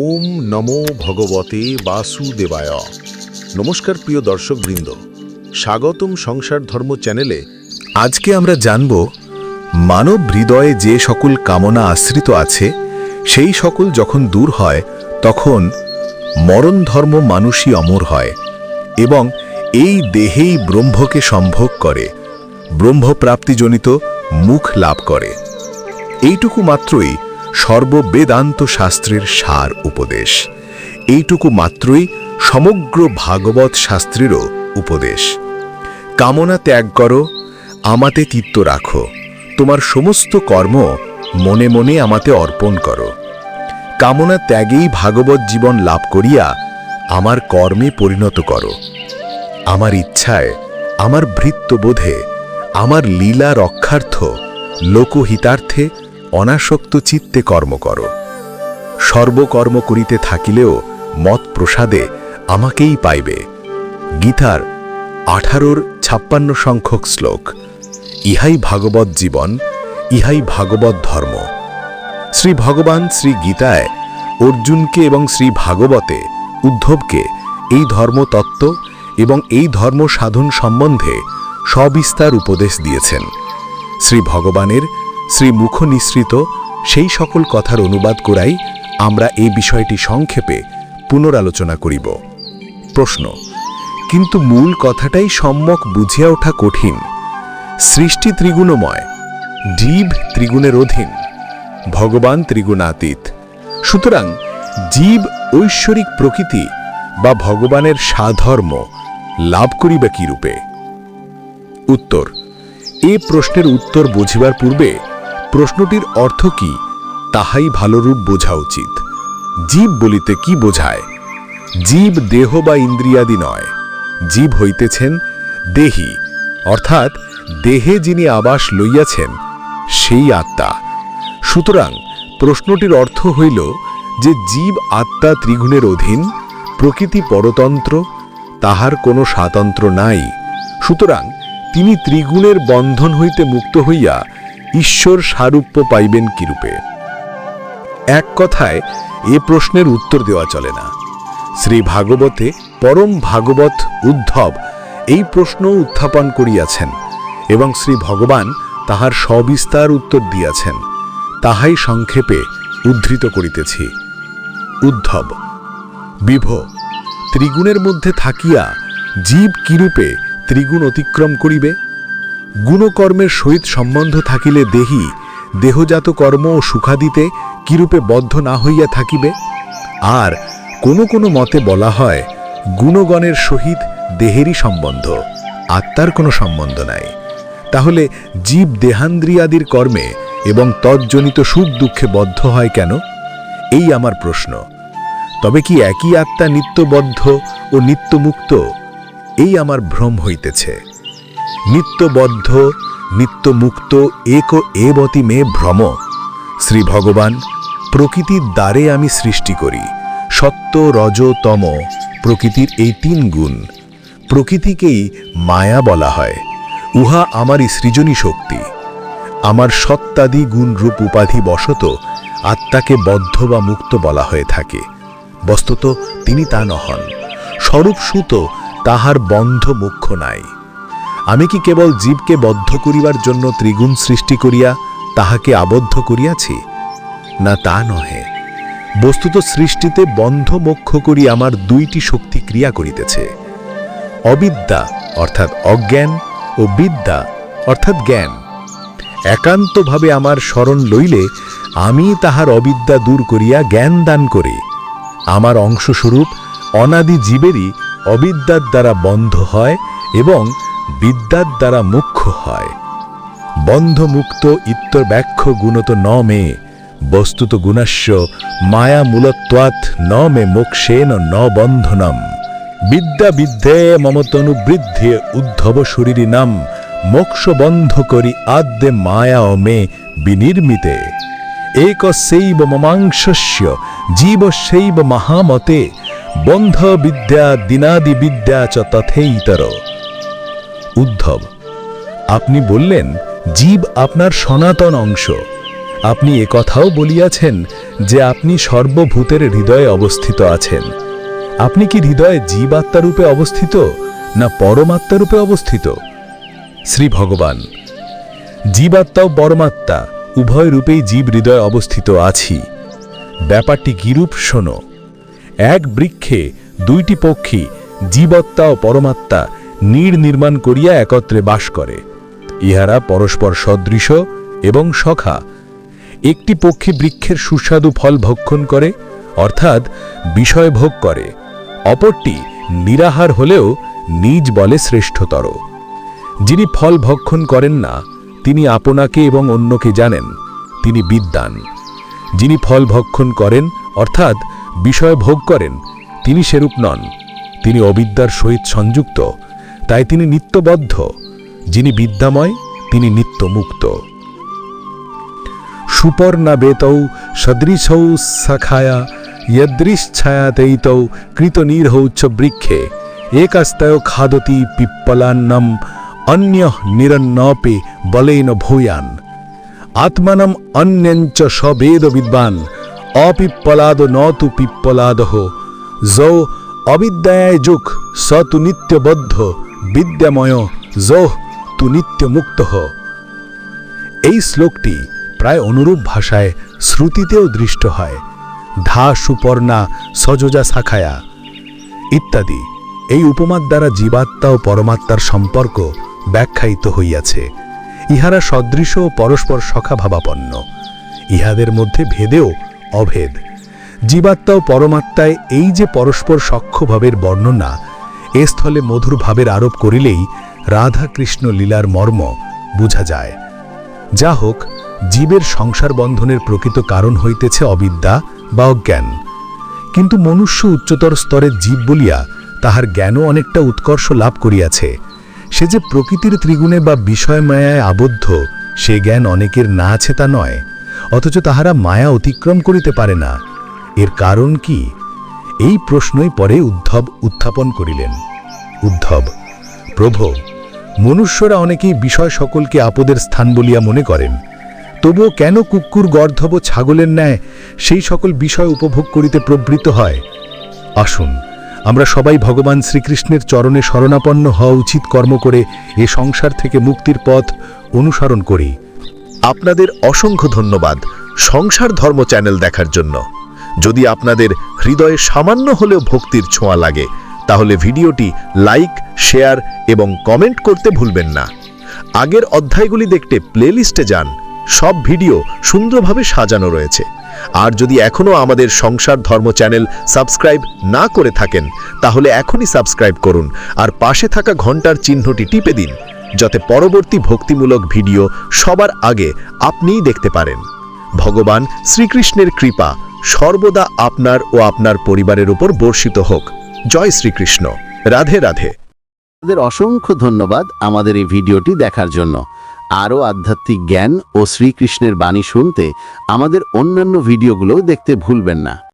ওম নমো ভগবতে বাসুদেবায়। নমস্কার প্রিয় দর্শকবৃন্দ। স্বাগতম সংসার ধর্ম চ্যানেলে আজকে আমরা জানব মানব হৃদয়ে যে সকল কামনা আশ্রিত আছে, সেই সকল যখন দূর হয়, তখন মরণ ধর্ম মানুষই অমর হয় এবং এই দেহেই ব্রহ্মকে সম্ভোগ করে, ব্রহ্মপ্রাপ্তিজনিত মুখ লাভ করে। এইটুকু মাত্রই সর্ববেদান্ত শাস্ত্রের সার উপদেশ। এইটুকু মাত্রই সমগ্র ভাগবত শাস্ত্রেরও উপদেশ। কামনা ত্যাগ করো, আমাতে চিত্ত রাখো, তোমার সমস্ত কর্ম মনে মনে আমাতে অর্পণ করো। কামনা ত্যাগেই ভাগবত জীবন লাভ করিয়া আমার কর্মে পরিণত করো। আমার ইচ্ছায়, আমার ভৃত্যবোধে, আমার লীলা রক্ষার্থ, লোকহিতার্থে অনাসক্ত চিত্তে কর্ম করো। সর্বকর্ম করিতে থাকিলেও মত প্রসাদে আমাকেই পাইবে। গীতার আঠারোর ছাপ্পান্ন সংখ্যক শ্লোক, ইহাই ভাগবত জীবন, ইহাই ভাগবত ধর্ম। শ্রী ভগবান শ্রী গীতায় অর্জুনকে এবং শ্রী ভাগবতে উদ্ধবকে এই ধর্মতত্ত্ব এবং এই ধর্ম সাধন সম্বন্ধে সবিস্তার উপদেশ দিয়েছেন। শ্রী ভগবানের শ্রী মুখ নিঃসৃত সেই সকল কথার অনুবাদ করাই আমরা এই বিষয়টি সংক্ষেপে পুনরালোচনা করিব। প্রশ্ন, কিন্তু মূল কথাটাই সম্যক বুঝিয়া ওঠা কঠিন। সৃষ্টি ত্রিগুণময়, জীব ত্রিগুণের অধীন, ভগবান ত্রিগুণাতীত। সুতরাং জীব ঐশ্বরিক প্রকৃতি বা ভগবানের সাধর্ম লাভ করিবে কি রূপে উত্তর, এ প্রশ্নের উত্তর বুঝিবার পূর্বে প্রশ্নটির অর্থ কি, তাহাই ভালোরূপ বোঝা উচিত। জীব বলিতে কি বোঝায়? জীব দেহ বা ইন্দ্রিয়াদি নয়, জীব হইতেছেন দেহি, অর্থাৎ দেহে যিনি আবাস লইয়াছেন, সেই আত্মা। সুতরাং প্রশ্নটির অর্থ হইল যে জীব আত্মা ত্রিগুণের অধীন, প্রকৃতি পরতন্ত্র, তাহার কোনো স্বাতন্ত্র নাই। সুতরাং তিনি ত্রিগুণের বন্ধন হইতে মুক্ত হইয়া ঈশ্বর সারূপ্য পাইবেন কিরূপে? এক কথায়, এ প্রশ্নের উত্তর দেওয়া চলে না। শ্রী ভাগবতে পরম ভাগবত উদ্ধব এই প্রশ্ন উত্থাপন করিয়াছেন এবং শ্রী ভগবান তাহার সবিস্তার উত্তর দিয়াছেন। তাহাই সংক্ষেপে উদ্ধৃত করিতেছি। উদ্ধব, বিভ, ত্রিগুণের মধ্যে থাকিয়া জীব কিরূপে ত্রিগুণ অতিক্রম করিবে? গুণকর্মের সহিত সম্বন্ধ থাকিলে দেহি, দেহজাত কর্ম ও সুখাদিতে কিরূপে বদ্ধ না হইয়া থাকিবে? আর কোনো কোনো মতে বলা হয়, গুণগণের সহিত দেহেরই সম্বন্ধ, আত্মার কোনো সম্বন্ধ নাই। তাহলে জীব দেহান্দ্রিয়াদির কর্মে এবং তজ্জনিত সুখ দুঃখে বদ্ধ হয় কেন? এই আমার প্রশ্ন। তবে কি একই আত্মা নিত্যবদ্ধ ও নিত্যমুক্ত? এই আমার ভ্রম হইতেছে। নিত্যবদ্ধ, নিত্যমুক্ত, এক এবতি মে ভ্রম। শ্রী ভগবান, প্রকৃতির দ্বারে আমি সৃষ্টি করি। সত্য, রজ, তম, প্রকৃতির এই তিন গুণ। প্রকৃতিকেই মায়া বলা হয়। উহা আমারই সৃজনী শক্তি। আমার সত্তাদি গুণরূপ উপাধি বশত আত্মাকে বদ্ধ বা মুক্ত বলা হয়ে থাকে। বস্তুত তিনি তা নহন। স্বরূপ সুত তাহার বন্ধ মুখ্য নাই। আমি কি কেবল জীবকে বদ্ধ করিবার জন্য ত্রিগুণ সৃষ্টি করিয়া তাহাকে আবদ্ধ করিয়াছি? না তা নহে। বস্তুত সৃষ্টিতে বন্ধ মোক্ষ করি আমার দুইটি শক্তি ক্রিয়া করিতেছে। অবিদ্যা, অর্থাৎ অজ্ঞান, ও বিদ্যা, অর্থাৎ জ্ঞান। একান্তভাবে আমার স্মরণ লইলে আমি তাহার অবিদ্যা দূর করিয়া জ্ঞান দান করি। আমার অংশস্বরূপ অনাদি জীবেরই অবিদ্যার দ্বারা বন্ধ হয় এবং বিদ্যার দ্বারা মুখ্য হয়। বন্ধমুক্ত ইত্তর ব্যাখ্য গুণত ন মে বস্তুত গুণস্য মায়া ন মে মোক্ষেন ন বন্ধনম বিদ্যা বিদ্যে মমতনুবৃদ্ধে উদ্ধব শরীরী মোক্ষ বন্ধ করি আদ্যে মায়া মে বিনির্মিতে। এক সেইব মমাংশস্য, জীব সেইব মহামতে বন্ধ বিদ্যা দিনাদি বিদ্যা চ তথেইতর। উদ্ধব, আপনি বললেন জীব আপনার সনাতন অংশ। আপনি কথাও বলিয়াছেন যে আপনি সর্বভূতের হৃদয়ে অবস্থিত আছেন। আপনি কি হৃদয়ে জীবাত্মা রূপে অবস্থিত না পরমাত্মা রূপে অবস্থিত? শ্রী ভগবান জীবাত্মা ও পরমাত্মা, উভয় রূপেই জীব হৃদয়ে অবস্থিত আছি। ব্যাপারটি কিরূপ শোনো, এক বৃক্ষে দুইটি পক্ষী জীবত্তা ও পরমাত্মা নীড় নির্মাণ করিয়া একত্রে বাস করে। ইহারা পরস্পর সদৃশ এবং সখা। একটি পক্ষী বৃক্ষের সুস্বাদু ফল ভক্ষণ করে, অর্থাৎ বিষয় ভোগ করে। অপরটি নিরাহার হলেও নিজ বলে শ্রেষ্ঠতর। যিনি ফল ভক্ষণ করেন না, তিনি আপনাকে এবং অন্যকে জানেন, তিনি বিদ্বান। যিনি ফল ভক্ষণ করেন, অর্থাৎ বিষয় ভোগ করেন, তিনি সেরূপ নন। তিনি অবিদ্যার সহিত সংযুক্ত। তাই তিনি নিত্যবদ্ধ। যিনি বিদ্যাময়, তিনি নিত্যমুক্ত। সুপর্ণা বেতৌ সদৃশৌ সখায়া যদৃশ্ছায়াতৈতৌ কৃতনীর্হৌ চ বৃক্ষে। একাস্তয় খাদতি পিপ্পলান্নম, অন্য নিরন্নপে বলেন ভূয়ান। আত্মনম অন্যঞ্চ সবেদ বিদ্বান, অপিপ্পলাদ ন তু পিপ্পলাদহ। যৌ অবিদ্যায় যুক স তু নিত্যবদ্ধ। বিদ্যাময় যৌ তু নিত্যমুক্ত এই শ্লোকটি প্রায় অনুরূপ ভাষায় শ্রুতিতেও দৃষ্ট হয়। ধা সুপর্ণা সযোজা শাখায়া। ইত্যাদি। এই উপমার দ্বারা জীবাত্মা ও পরমাত্মার সম্পর্ক ব্যাখ্যায়িত হইয়াছে। ইহারা সদৃশ ও পরস্পর সখাভাবাপন্ন। ইহাদের মধ্যে ভেদেও অভেদ। জীবাত্মা ও পরমাত্মায় এই যে পরস্পর সখ্যভাবের বর্ণনা এ স্থলে মধুর ভাবের আরোপ করিলেই রাধা কৃষ্ণ লীলার মর্ম বুঝা যায়। যা হোক জীবের সংসার বন্ধনের প্রকৃত কারণ হইতেছে অবিদ্যা বা অজ্ঞান। কিন্তু মনুষ্য উচ্চতর স্তরের জীব বলিয়া তাহার জ্ঞানও অনেকটা উৎকর্ষ লাভ করিয়াছে। সে যে প্রকৃতির ত্রিগুণে বা বিষয় মায়ায় আবদ্ধ, সে জ্ঞান অনেকের না আছে তা নয়, অথচ তাহারা মায়া অতিক্রম করিতে পারে না। এর কারণ কি? এই প্রশ্নই পরে উদ্ধব উত্থাপন করিলেন। উদ্ধব, প্রভু, মনুষ্যরা অনেকেই বিষয় সকলকে আপদের স্থান বলিয়া মনে করেন। তবুও কেন কুকুর গর্ধব ছাগলের ন্যায় সেই সকল বিষয় উপভোগ করিতে প্রবৃত্ত হয়? আসুন, আমরা সবাই ভগবান শ্রীকৃষ্ণের চরণে শরণাপন্ন হওয়া উচিত কর্ম করে এ সংসার থেকে মুক্তির পথ অনুসরণ করি। আপনাদের অসংখ্য ধন্যবাদ সংসার ধর্ম চ্যানেল দেখার জন্য। যদি আপনাদের হৃদয়ে সামান্য হলেও ভক্তির ছোঁয়া লাগে, তাহলে ভিডিওটি লাইক, শেয়ার এবং কমেন্ট করতে ভুলবেন না। আগের অধ্যায়গুলি দেখতে প্লেলিস্টে যান, সব ভিডিও সুন্দরভাবে সাজানো রয়েছে। আর যদি এখনও আমাদের সংসার ধর্ম চ্যানেল সাবস্ক্রাইব না করে থাকেন, তাহলে এখনই সাবস্ক্রাইব করুন আর পাশে থাকা ঘণ্টার চিহ্নটি টিপে দিন, যাতে পরবর্তী ভক্তিমূলক ভিডিও সবার আগে আপনিই দেখতে পারেন। ভগবান শ্রীকৃষ্ণের কৃপা সর্বদা আপনার ও আপনার পরিবারের উপর বর্ষিত হোক। জয় শ্রীকৃষ্ণ। রাধে রাধে। আপনাদের অসংখ্য ধন্যবাদ আমাদের এই ভিডিওটি দেখার জন্য। আরও আধ্যাত্মিক জ্ঞান ও শ্রীকৃষ্ণের বাণী শুনতে আমাদের অন্যান্য ভিডিওগুলোও দেখতে ভুলবেন না।